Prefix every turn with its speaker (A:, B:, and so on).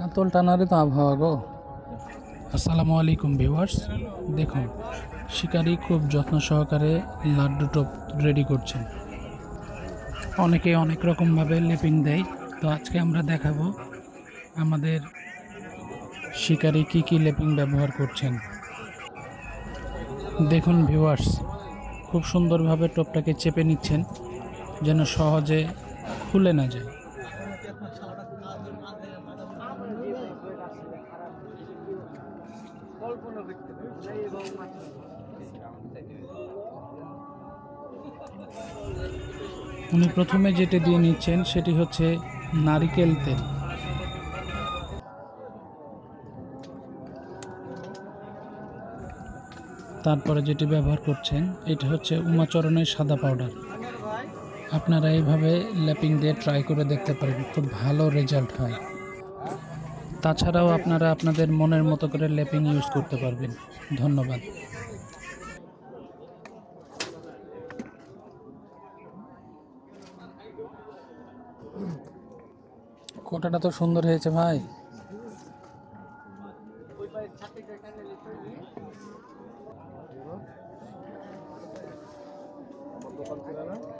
A: কাতল টানারে তো আবহাওয়া গো। আসসালামু আলাইকুম ভিউয়ার্স। দেখুন, শিকারি খুব যত্ন সহকারে লাড্ডু টপ রেডি করছেন। অনেকে অনেক রকমভাবে লেপিং দেয়। তো আজকে আমরা দেখাবো আমাদের শিকারি কি কি লেপিং ব্যবহার করছেন। দেখুন ভিউয়ার্স, খুব সুন্দরভাবে টপটাকে চেপে নিচ্ছেন, যেন সহজে খুলে না যায়। উনি প্রথমে যেটি দিয়ে নিচ্ছেন, সেটি হচ্ছে নারিকেল তেল। তারপরে যেটি ব্যবহার করছেন, এটা হচ্ছে উমাচরণের সাদা পাউডার। আপনারা এইভাবে ল্যাপিং দিয়ে ট্রাই করে দেখতে পারেন, খুব ভালো রেজাল্ট হয়। তাছাড়াও আপনারা আপনাদের মনের মতো করে ল্যাপিং ইউজ করতে পারবেন। ধন্যবাদ। কোটাটা তো সুন্দর হয়েছে ভাই।